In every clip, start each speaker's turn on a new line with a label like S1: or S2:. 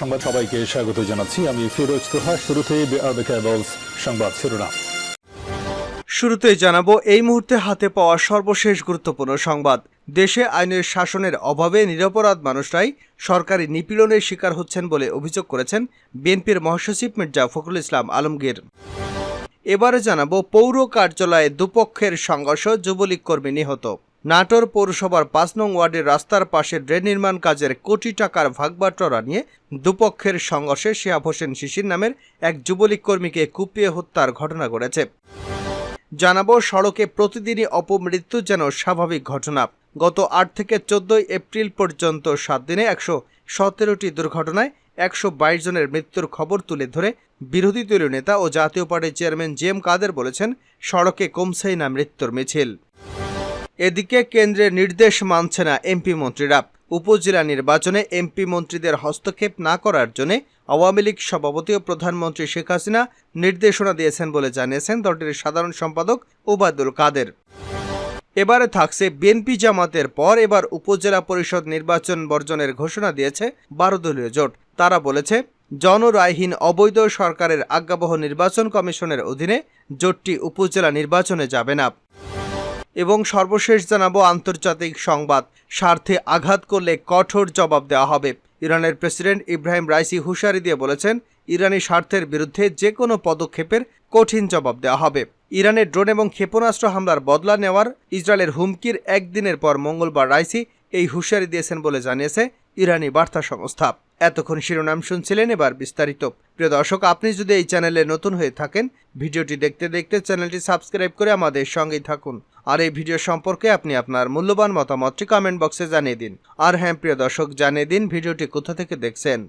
S1: সংবাদ সবাইকে স্বাগত জানাচ্ছি। আমি ফিরোজ তোহা। কেবলস সংবাদ শিরোনাম।
S2: শুরুতেই জানাব, এই মুহূর্তে হাতে পাওয়া সর্বশেষ গুরুত্বপূর্ণ সংবাদ। দেশে আইনের শাসনের অভাবে নিরপরাধ মানুষরাই সরকারি নিপীড়নের শিকার হচ্ছেন বলে অভিযোগ করেছেন বিএনপির মহাসচিব মির্জা ফখরুল ইসলাম আলমগীর। এবারে জানাব, পৌর কার্যালয়ে দুপক্ষের সংঘর্ষ যুবলীগ কর্মী নিহত। নাটোর পৌরসভার পাঁচ নং ওয়ার্ডের রাস্তার পাশে ড্রেন নির্মাণ কাজের কোটি টাকার ভাগবাটোয়ারা নিয়ে দুপক্ষের সংঘর্ষে শিয়াব হোসেন শিশির নামের এক যুবলীগ কর্মীকে কুপিয়ে হত্যার ঘটনা ঘটেছে। জানাব, সড়কে প্রতিদিনই অপমৃত্যু যেন স্বাভাবিক ঘটনা। গত আট থেকে চোদ্দই এপ্রিল পর্যন্ত সাত দিনে একশো সতেরোটি দুর্ঘটনায় একশো বাইশ জনের মৃত্যুর খবর তুলে ধরে বিরোধী দলীয় নেতা ও জাতীয় পার্টির চেয়ারম্যান জি এম কাদের বলেছেন, সড়কে কমছেই না মৃত্যুর মিছিল। এদিকে কেন্দ্রের নির্দেশ মানছে না এমপি মন্ত্রীরা। উপজেলা নির্বাচনে এমপি মন্ত্রীদের হস্তক্ষেপ না করার জন্য আওয়ামী লীগ সভাপতি ও প্রধানমন্ত্রী শেখ হাসিনা নির্দেশনা দিয়েছেন বলে জানিয়েছেন দলটির সাধারণ সম্পাদক ওবায়দুল কাদের। এবারে থাকছে বিএনপি জামাতের পর এবার উপজেলা পরিষদ নির্বাচন বর্জনের ঘোষণা দিয়েছে বারো দলীয় জোট। তারা বলেছে, জনরায়হীন অবৈধ সরকারের আজ্ঞাবহ নির্বাচন কমিশনের অধীনে জোটটি উপজেলা নির্বাচনে যাবে না। এবং সর্বশেষ জানাব আন্তর্জাতিক সংবাদ। স্বার্থে আঘাত করলে কঠোর জবাব দেওয়া হবে। ইরানের প্রেসিডেন্ট ইব্রাহিম রাইসি হুশারি দিয়ে বলেছেন, ইরানি স্বার্থের বিরুদ্ধে যে কোনো পদক্ষেপের কঠিন জবাব দেওয়া হবে। ইরানের ড্রোন এবং ক্ষেপণাস্ত্র হামলার বদলা নেওয়ার ইসরায়েলের হুমকির একদিনের পর মঙ্গলবার রাইসি এই হুঁশিয়ারি দিয়েছেন বলে জানিয়েছে ইরানি বার্তা সংস্থা। এতক্ষণ শিরোনাম শুনছিলেন এবার বিস্তারিত। প্রিয় দর্শক, আপনি যদি এই চ্যানেলে নতুন হয়ে থাকেন, ভিডিওটি দেখতে দেখতে চ্যানেলটি সাবস্ক্রাইব করে আমাদের সঙ্গেই থাকুন। আর এই ভিডিও সম্পর্কে আপনি আপনার মূল্যবান মতামতটি কমেন্ট বক্সে জানিয়ে দিন। আর হ্যাঁ প্রিয় দর্শক, জানিয়ে দিন ভিডিওটি কোথা থেকে দেখছেন।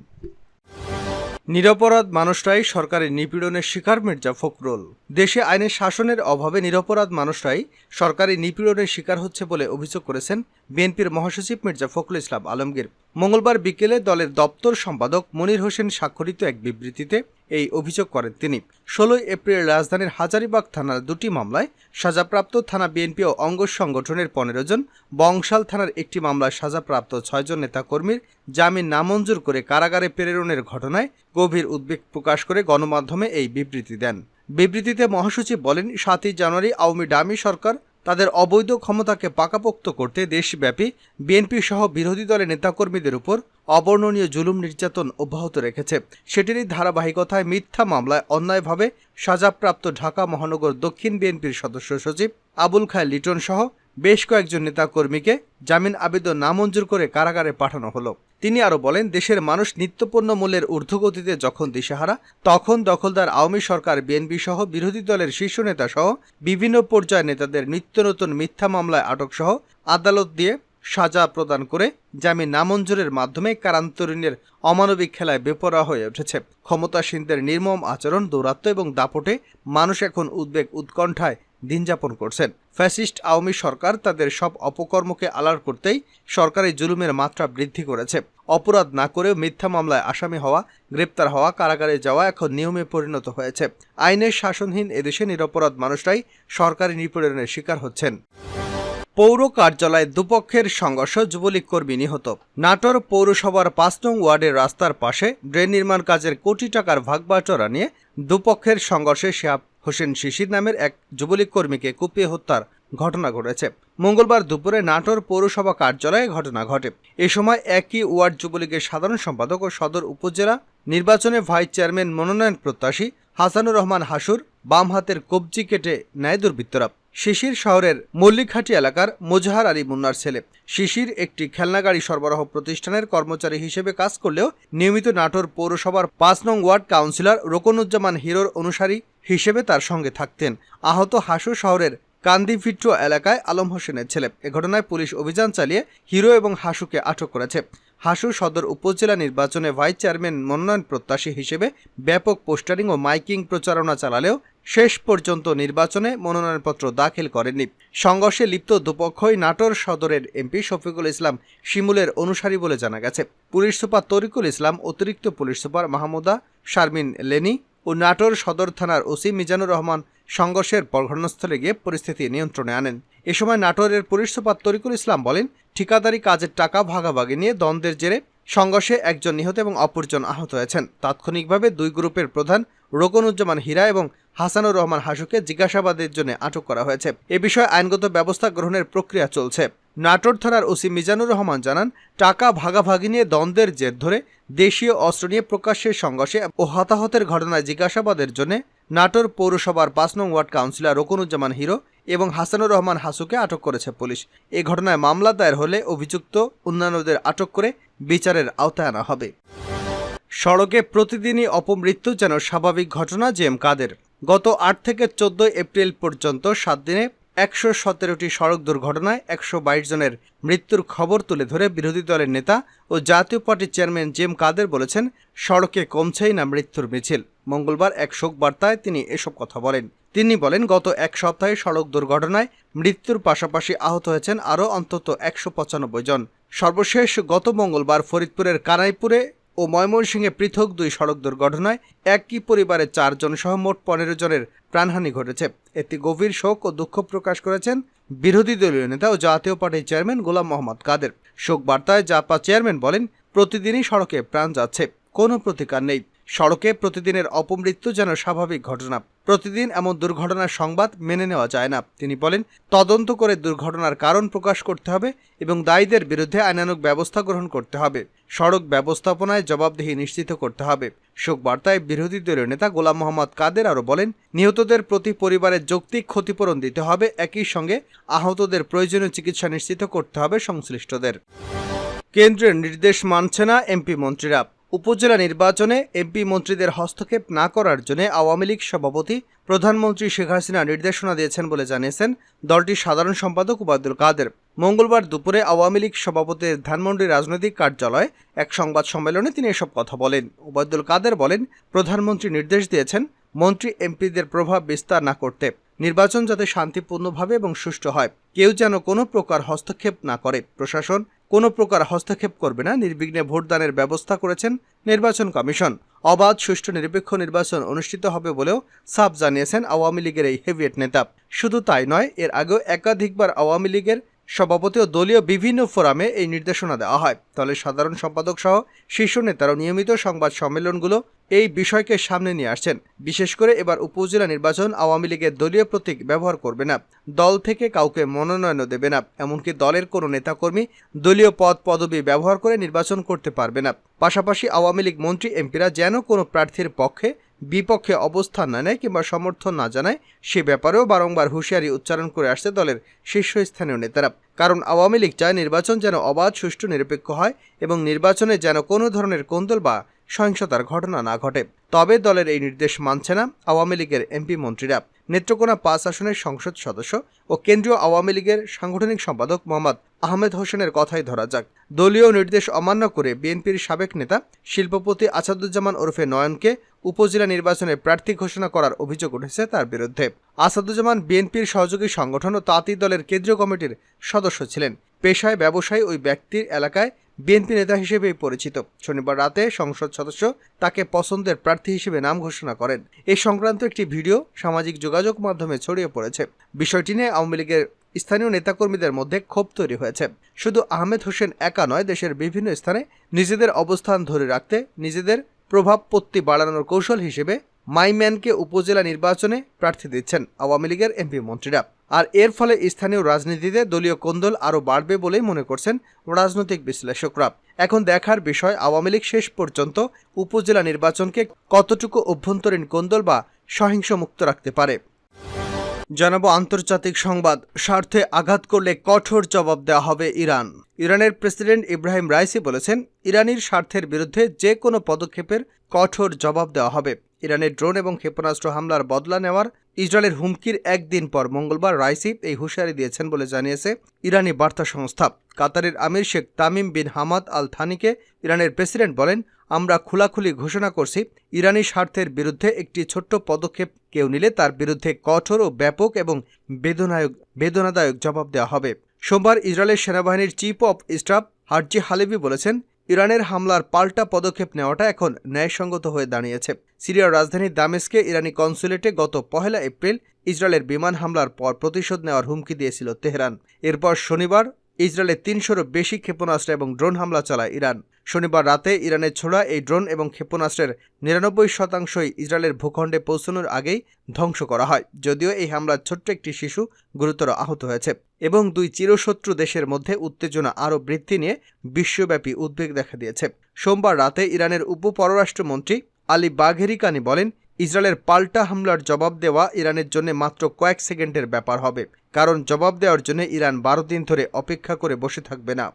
S2: নিরপরাধ মানুষরাই সরকারি নিপীড়নের শিকার মির্জা ফখরুল। দেশে আইনের শাসনের অভাবে নিরপরাধ মানুষরাই সরকারি নিপীড়নের শিকার হচ্ছে বলে অভিযোগ করেছেন বিএনপির মহাসচিব মির্জা ফখরুল ইসলাম আলমগীর মঙ্গলবার বিকেলে দলের দপ্তর সম্পাদক মনির হোসেন স্বাক্ষরিত এক বিবৃতিতে এই অভিযোগ করেন তিনি। ষোলোই এপ্রিল রাজধানীর হাজারিবাগ থানার দুটি মামলায় সাজাপ্রাপ্ত থানা বিএনপি ও অঙ্গ সংগঠনের পনেরো জন, বংশাল থানার একটি মামলায় সাজাপ্রাপ্ত ছয়জন নেতাকর্মীর জামিন নামঞ্জুর করে কারাগারে প্রেরণের ঘটনায় গভীর উদ্বেগ প্রকাশ করে গণমাধ্যমে এই বিবৃতি দেন। বিবৃতিতে মহাসচিব বলেন, সাতই জানুয়ারি আওয়ামী ডামি সরকার তাদের অবৈধ ক্ষমতাকে পাকাপোক্ত করতে দেশব্যাপী বিএনপি সহ বিরোধী দলের নেতাকর্মীদের উপর অবর্ণনীয় জুলুম নির্যাতন অব্যাহত রেখেছে। সেটিরই ধারাবাহিকতায় মিথ্যা মামলায় অন্যায়ভাবে সাজাপ্রাপ্ত ঢাকা মহানগর দক্ষিণ বিএনপির সদস্য সচিব আবুল খায় লিটন সহ বেশ কয়েকজন নেতাকর্মীকে জামিন আবেদন নামঞ্জুর করে কারাগারে পাঠানো হলো। তিনি আরও বলেন, দেশের মানুষ নিত্যপণ্য মূল্যের ঊর্ধ্বগতিতে যখন দিশেহারা, তখন দখলদার আওয়ামী সরকার, বিএনপি সহ বিরোধী দলের শীর্ষ নেতা সহ বিভিন্ন পর্যায়ের নেতাদের নিত্য নতুন মিথ্যা মামলায় আটক সহ আদালত দিয়ে সাজা প্রদান করে জামিন নামঞ্জুরের মাধ্যমে কারান্তরীণের অমানবিক খেলায় বেপরা হয়ে উঠেছে। ক্ষমতাসীনদের নির্মম আচরণ দৌরাত্ম এবং দাপটে মানুষ এখন উদ্বেগ উৎকণ্ঠায় দিন যাপন করছেন। ফ্যাসিস্ট আওয়ামী সরকার তাদের সব অপকর্মকে আলার করতেই সরকারি জুলুমের মাত্রা বৃদ্ধি করেছে। অপরাধ না করেও মিথ্যা মামলায় আসামি হওয়া, গ্রেপ্তার হওয়া, কারাগারে যাওয়া এখন নিয়মে পরিণত হয়েছে। আইনের শাসনহীন এদেশে নিরপরাধ মানুষরাই সরকারি নিপীড়নের শিকার হচ্ছেন। পৌর কার্যালয়ে দুপক্ষের সংঘর্ষ যুবলীগ কর্মী নিহত। নাটোর পৌরসভার পাঁচ নং ওয়ার্ডের রাস্তার পাশে ড্রেন নির্মাণ কাজের কোটি টাকার ভাগবাটোয়ারা নিয়ে দুপক্ষের সংঘর্ষে শিহাব হোসেন শিশির নামের এক যুবলীগ কর্মীকে কুপিয়ে হত্যার ঘটনা ঘটেছে। মঙ্গলবার দুপুরে নাটোর পৌরসভা কার্যালয়ে ঘটনা ঘটে। এ সময় একই ওয়ার্ড যুবলীগের সাধারণ সম্পাদক ও সদর উপজেলা নির্বাচনে ভাইস চেয়ারম্যান মনোনয়ন প্রত্যাশী হাসানুর রহমান হাসুর বাম হাতের কবজি কেটে নেয় দুর্বৃত্তরা। শিশির শহরের মল্লিকহাটি এলাকার মোজাহার আলী মুন্নার ছেলে। শিশির একটি খেলনাগাড়ি সরবরাহ প্রতিষ্ঠানের কর্মচারী হিসেবে কাজ করলেও নিয়মিত নাটোর পৌরসভার পাঁচ নং ওয়ার্ড কাউন্সিলর রোকনুজ্জামান হিরোর অনুসারী হিসেবে তার সঙ্গে থাকতেন। আহত হাসু শহরের কান্দিভিট্রো এলাকায় আলম হোসেনের ছেলে। এ ঘটনায় পুলিশ অভিযান চালিয়ে হিরো এবং হাসুকে আটক করেছে। হাসু সদর উপজেলা নির্বাচনে ভাইস চেয়ারম্যান মনোনয়ন প্রত্যাশী হিসেবে ব্যাপক পোস্টারিং ও মাইকিং প্রচারণা চালালেও শেষ পর্যন্ত নির্বাচনে মনোনয়নপত্র দাখিল করেননি। সংঘর্ষে লিপ্ত দুপক্ষই নাটোর সদরের এমপি শফিকুল ইসলাম শিমুলের অনুসারী বলে জানা গেছে। পুলিশ সুপার তরিকুল ইসলাম, অতিরিক্ত পুলিশ সুপার মাহমুদা, শারমিন লেনি ও নাটোর সদর থানার ওসি মিজানুর রহমান সংঘর্ষের পর ঘটনাস্থলে গিয়ে পরিস্থিতি নিয়ন্ত্রণে আনেন। এ সময় নাটোরের পুলিশ তরিকুল ইসলাম বলেন, ঠিকাদারি কাজের টাকা ভাগাভাগি নিয়ে দ্বন্দ্বের জেরে সংঘর্ষে একজন নিহত এবং অপরজন আহত হয়েছেন। তাৎক্ষণিকভাবে দুই গ্রুপের প্রধান রোকনুজ্জামান হীরা এবং হাসানুর রহমান হাসুকে জিজ্ঞাসাবাদের জন্য আটক করা হয়েছে। এ বিষয়ে আইনগত ব্যবস্থা গ্রহণের প্রক্রিয়া চলছে। নাটোর থানার ওসি মিজানুর রহমান জানান, টাকা ভাগাভাগি নিয়ে দ্বন্দ্বের জের ধরে দেশীয় অস্ত্র নিয়ে প্রকাশ্যে সংঘর্ষে ও হতাহতের ঘটনায় জিজ্ঞাসাবাদের জন্য নাটোর পৌরসভার পাঁচ নং ওয়ার্ড কাউন্সিলর রকুনুজ্জামান হিরো এবং হাসানুর রহমান হাসুকে আটক করেছে পুলিশ। এ ঘটনায় মামলা দায়ের হলে অভিযুক্ত অন্যান্যদের আটক করে বিচারের আওতায় আনা হবে। সড়কে প্রতিদিনই অপমৃত্যু যেন স্বাভাবিক ঘটনা জেম কাদের। গত আট থেকে চোদ্দ এপ্রিল পর্যন্ত সাত দিনে একশো সতেরোটি সড়ক দুর্ঘটনায় একশো বাইশ জনের মৃত্যুর খবর তুলে ধরে বিরোধী দলের নেতা ও জাতীয় পার্টির চেয়ারম্যান জেম কাদের বলেছেন, সড়কে কমছেই না মৃত্যুর মিছিল। মঙ্গলবার এক শোক বার্তায় তিনি এসব কথা বলেন। তিনি বলেন, গত এক সপ্তাহে সড়ক দুর্ঘটনায় মৃত্যুর পাশাপাশি আহত হয়েছেন আরও অন্তত একশো পঁচানব্বই জন। সর্বশেষ গত মঙ্গলবার ফরিদপুরের কানাইপুরে ও ময়মনসিংহে পৃথক দুই সড়ক দুর্ঘটনায় একই পরিবারের চারজন সহ মোট পনেরো জনের প্রাণহানি ঘটেছে। এতে গভীর শোক ও দুঃখ প্রকাশ করেছেন বিরোধী দলীয় নেতা ও জাতীয় পার্টির চেয়ারম্যান গোলাম মোহাম্মদ কাদের। শোক বার্তায় জাপা চেয়ারম্যান বলেন, প্রতিদিনই সড়কে প্রাণ যাচ্ছে, কোনো প্রতিকার নেই। সড়কে প্রতিদিনের অপমৃত্যু যেন স্বাভাবিক ঘটনা। প্রতিদিন এমন দুর্ঘটনার সংবাদ মেনে নেওয়া যায় না। তিনি বলেন, তদন্ত করে দুর্ঘটনার কারণ প্রকাশ করতে হবে এবং দায়ীদের বিরুদ্ধে আইনানুগ ব্যবস্থা গ্রহণ করতে হবে। সড়ক ব্যবস্থাপনায় জবাবদিহি নিশ্চিত করতে হবে। শোক বার্তায় বিরোধী দলীয় নেতা গোলাম মোহাম্মদ কাদের আরও বলেন, নিহতদের প্রতি পরিবারের যৌক্তিক ক্ষতিপূরণ দিতে হবে। একই সঙ্গে আহতদের প্রয়োজনীয় চিকিৎসা নিশ্চিত করতে হবে সংশ্লিষ্টদের। কেন্দ্রের নির্দেশ মানছে না এমপি মন্ত্রীরা। উপজেলা নির্বাচনে এমপি মন্ত্রীদের হস্তক্ষেপ না করার জন্য আওয়ামী লীগ সভাপতি প্রধানমন্ত্রী শেখ হাসিনা নির্দেশনা দিয়েছেন বলে জানিয়েছেন দলটির সাধারণ সম্পাদক উবায়দুল কাদের। মঙ্গলবার দুপুরে আওয়ামী লীগ সভাপতির ধানমন্ডি রাজনৈতিক কার্যালয়ে এক সংবাদ সম্মেলনে তিনি এসব কথা বলেন। উবায়দুল কাদের বলেন, প্রধানমন্ত্রী নির্দেশ দিয়েছেন মন্ত্রী এমপিদের প্রভাব বিস্তার না করতে নির্বাচন যাতে শান্তিপূর্ণভাবে এবং সুষ্ঠু হয়। কেউ যেন কোনো প্রকার হস্তক্ষেপ না করে। প্রশাসন কোনো প্রকার হস্তক্ষেপ করবে না। নির্বিঘ্নে ভোটদানের ব্যবস্থা করেছেন নির্বাচন কমিশন। অবাধ, সুষ্ঠু, নিরপেক্ষ নির্বাচন অনুষ্ঠিত হবে বলেও সাফ জানিয়েছেন আওয়ামী লীগের এই হেভিয়েট নেতা। শুধু তাই নয়, এর আগেও একাধিকবার আওয়ামী লীগের সভাপতি ও দলীয় বিভিন্ন ফোরামে এই নির্দেশনা দেওয়া হয়। দলের সাধারণ সম্পাদক সহ শীর্ষ নেতারাও নিয়মিত সংবাদ সম্মেলনগুলো এই বিষয়কে সামনে নিয়ে আসছেন। বিশেষ করে এবার উপজেলা নির্বাচন আওয়ামী লীগের দলীয় প্রতীক ব্যবহার করবে না। দল থেকে কাউকে মনোনয়নও দেবে না। এমনকি দলের কোনো নেতাকর্মী দলীয় পদ পদবি ব্যবহার করে নির্বাচন করতে পারবে না। পাশাপাশি আওয়ামী লীগ মন্ত্রী এমপিরা যেন কোনো প্রার্থীর পক্ষে বিপক্ষে অবস্থান না নেয় কিংবা সমর্থন না জানায়, সে ব্যাপারেও বারংবার হুঁশিয়ারি উচ্চারণ করে আসছে দলের শীর্ষস্থানীয় নেতারা। কারণ আওয়ামী লীগ চায় নির্বাচন যেন অবাধ, সুষ্ঠু, নিরপেক্ষ হয় এবং নির্বাচনে যেন কোনো ধরনের কোন্দল বা সহিংসতার ঘটনা না ঘটে। তবে দলের এই নির্দেশ মানছে না আওয়ামী লীগের এমপি মন্ত্রীরা। নেত্রকোনা পাঁচ আসনের সংসদ সদস্য ও কেন্দ্রীয় আওয়ামী লীগের সাংগঠনিক সম্পাদক মোহাম্মদ আহমেদ হোসেনের কথাই ধরা যাক। দলীয় নির্দেশ অমান্য করে বিএনপির সাবেক নেতা শিল্পপতি আসাদুজ্জামান ওরফে নয়নকে উপজেলা নির্বাচনে প্রার্থী ঘোষণা করার অভিযোগ উঠেছে তার বিরুদ্ধে। আসাদুজ্জামান বিএনপির সহযোগী সংগঠন ও তাঁতি দলের কেন্দ্রীয় কমিটির সদস্য ছিলেন। পেশায় ব্যবসায়ী ওই ব্যক্তির এলাকায় বিএনপি নেতা হিসেবেই পরিচিত। শনিবার রাতে সংসদ সদস্য তাকে পছন্দের প্রার্থী হিসেবে নাম ঘোষণা করেন। এ সংক্রান্ত একটি ভিডিও সামাজিক যোগাযোগ মাধ্যমে ছড়িয়ে পড়েছে। বিষয়টি নিয়ে আওয়ামী লীগের স্থানীয় নেতাকর্মীদের মধ্যে ক্ষোভ তৈরি হয়েছে। শুধু আহমেদ হোসেন একা নয়, দেশের বিভিন্ন স্থানে নিজেদের অবস্থান ধরে রাখতে নিজেদের প্রভাবপত্তি বাড়ানোর কৌশল হিসেবে মাইম্যানকে উপজেলা নির্বাচনে প্রার্থী দিচ্ছেন আওয়ামী লীগের এমপি মন্ত্রীরা। আর এর ফলে স্থানীয় রাজনীতিতে দলীয় কোন্দল আরও বাড়বে বলেই মনে করছেন রাজনৈতিক বিশ্লেষকরা। এখন দেখার বিষয়, আওয়ামী লীগ শেষ পর্যন্ত উপজেলা নির্বাচনকে কতটুকু অভ্যন্তরীণ কোন্দল বা সহিংস মুক্ত রাখতে পারে? জানাব আন্তর্জাতিক সংবাদ। স্বার্থে আঘাত করলে কঠোর জবাব দেওয়া হবে ইরান। ইরানের প্রেসিডেন্ট ইব্রাহিম রাইসি বলেছেন, ইরানির স্বার্থের বিরুদ্ধে যে কোনো পদক্ষেপের কঠোর জবাব দেওয়া হবে। ইরানের ড্রোন এবং ক্ষেপণাস্ত্র হামলার বদলা নেওয়ার ইসরায়েলের হুমকির একদিন পর মঙ্গলবার রাইসি এই হুঁশিয়ারি দিয়েছেন বলে জানিয়েছে ইরানি বার্তা সংস্থা। কাতারের আমির Sheikh Tamim bin Hamad al থানিকে ইরানের প্রেসিডেন্ট বলেন, আমরা খোলাখুলি ঘোষণা করছি, ইরানি স্বার্থের বিরুদ্ধে একটি ছোট্ট পদক্ষেপ কেউ নিলে তার বিরুদ্ধে কঠোর ও ব্যাপক এবং বেদনায়ক, বেদনাদায়ক জবাব দেওয়া হবে। সোমবার ইসরায়েলের সেনাবাহিনীর chief of staff Herzi Halevi বলেছেন ইরানের হামলার পাল্টা পদক্ষেপ নেওয়াটা এখন ন্যায়সঙ্গত হয়ে দাঁড়িয়েছে। সিরিয়ার রাজধানী দামেস্কে ইরানি কনসুলেটে গত পহেলা এপ্রিল ইসরায়েলের বিমান হামলার পর প্রতিশোধ নেওয়ার হুমকি দিয়েছিল তেহরান। এরপর শনিবার ইসরায়েলে তিনশোরও বেশি ক্ষেপণাস্ত্র এবং ড্রোন হামলা চালায় ইরান। শনিবার রাতে ইরানের ছোড়া এই ড্রোন এবং ক্ষেপণাস্ত্রের নিরানব্বই শতাংশই ইসরায়েলের ভূখণ্ডে পৌঁছানোর আগেই ধ্বংস করা হয়, যদিও এই হামলার ছোট্ট একটি শিশু গুরুতর আহত হয়েছে এবং দুই চিরশত্রু দেশের মধ্যে উত্তেজনা আরও বৃদ্ধি নিয়ে বিশ্বব্যাপী উদ্বেগ দেখা দিয়েছে। সোমবার রাতে ইরানের উপ পররাষ্ট্রমন্ত্রী আলী বাঘেরিকানি বলেন ইসরায়েলের পাল্টা হামলার জবাব দেওয়া ইরানের জন্য মাত্র কয়েক সেকেন্ডের ব্যাপার হবে, কারণ জবাব দেওয়ার জন্য ইরান বারো দিন ধরে অপেক্ষা করে বসে থাকবে না।